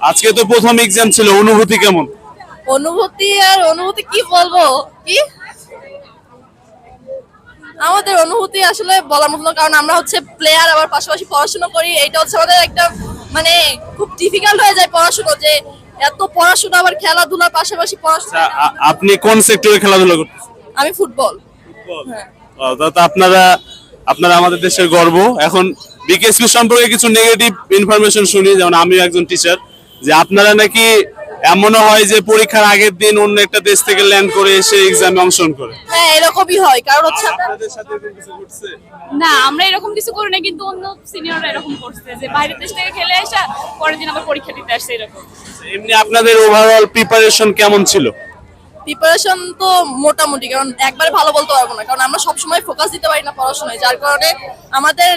আজকে তো প্রথম এক্সাম ছিল অনুভূতি কেমন? অনুভূতি আর অনুভূতি কি বলব? কি? আমাদের অনুভূতি আসলে বলার মতো কারণ আমরা হচ্ছে প্লেয়ার আবার পাশাপাশি পড়াশোনা করি। এটা হচ্ছে আমাদের একটা মানে খুব ডিফিকাল্ট হয়ে যায় পড়াশোনা যে এত পড়াশোনা আবার খেলাধুলার পাশাপাশি পড়াশোনা আচ্ছা, আপনি কোন সেক্টরে খেলাধুলা করতেছেন? আমি ফুটবল। তা- তা আপনারা আপনারা আমাদের দেশের গর্ব। এখন বিকেএসপি সম্পর্কে কিছু নেগেটিভ ইনফরমেশন শুনি যেমন আমিও একজন টিচার যে আপনারা নাকি এমনও হয় যে পরীক্ষার আগের দিন অন্য একটা দেশ থেকে ল্যান্ড করে এসে এক্সামে অংশগ্রহণ করে। হ্যাঁ এরকমই হয় কারণ হচ্ছে আপনাদের সাথে এরকম কিছু ঘটছে? না আমরা এরকম কিছু করি না কিন্তু অন্য সিনিয়ররা এরকম করছে যে বাইরের দেশ থেকে খেলে আসা পরের দিন আবার পরীক্ষা দিতে আসছে এরকম। এমনি আপনাদের ওভারঅল প্রিপারেশন কেমন ছিল? প্রিপারেশন তো মোটামুটি, কারণ একবারে ভালো বলতে পারব না, কারণ আমরা সবসময় ফোকাস দিতে পারি না পড়াশোনায়, যার কারণে আমাদের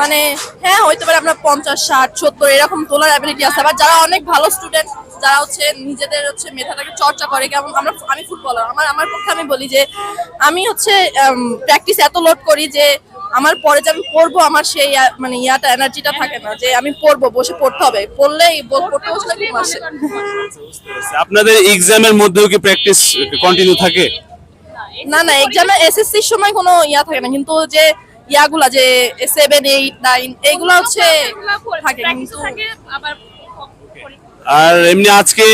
মানে হ্যাঁ হইতে পারে আমরা পঞ্চাশ, ষাট, সত্তর, এরকম তোলার অ্যাবিলিটি আছে আবার যারা অনেক ভালো স্টুডেন্ট যারা হচ্ছে নিজেদের হচ্ছে মেধাটাকে চর্চা করে, কেমন, আমরা আমি ফুটবলার আমার আমার পক্ষে আমি বলি যে, আমি হচ্ছে প্র্যাকটিস এত লোড করি যে আমার পরে যে আমি পড়ব আমার সেই মানে ইয়াটা এনার্জিটা থাকে না যে আমি পড়ব বসে পড়তে হবে। পড়লেই পড়তে বসলে ঘুম আসে। আপনাদের এক্সামের মধ্যেও কি প্র্যাকটিস কন্টিনিউ থাকে? না না এক্সামে এসএসসির সময় কোনো ইয়া থাকে না কিন্তু যে ইয়াগুলা যে সেভেন এইট নাইন এইগুলো হচ্ছে থাকে কিন্তু আর এমনি আজকে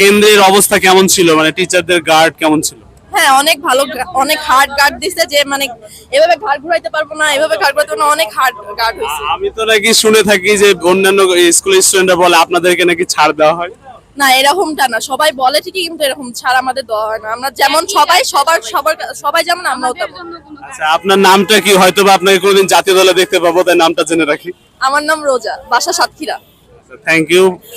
কেন্দ্রের অবস্থা কেমন ছিল? মানে টিচারদের গার্ড কেমন ছিল? হ্যাঁ অনেক ভালো অনেক হার্ড গার্ড দিছে যে মানে এভাবে ঘাড় ঘুরাইতে পারব না এভাবে ঘাড় ঘুরাইতে পারব না অনেক হার্ড গার্ড হয়েছে আমি তো নাকি শুনে থাকি যে অন্যান্য স্কুলের স্টুডেন্টরা বলে আপনাদেরকে নাকি ছাড় দেওয়া হয়। না এরকমটা না সবাই বলে ঠিকই কিন্তু এরকম ছাড় আমাদের দেওয়া হয় না। আমরা যেমন সবাই সবার সবার সবাই যেমন আমরাও তেমন আচ্ছা আপনার নামটা কি? হয়তো বা আপনাকে কোনোদিন জাতীয় দলে দেখতে পাবো তাই নামটা জেনে রাখি। আমার নাম রোজা বাসা সাতক্ষীরা। Thank you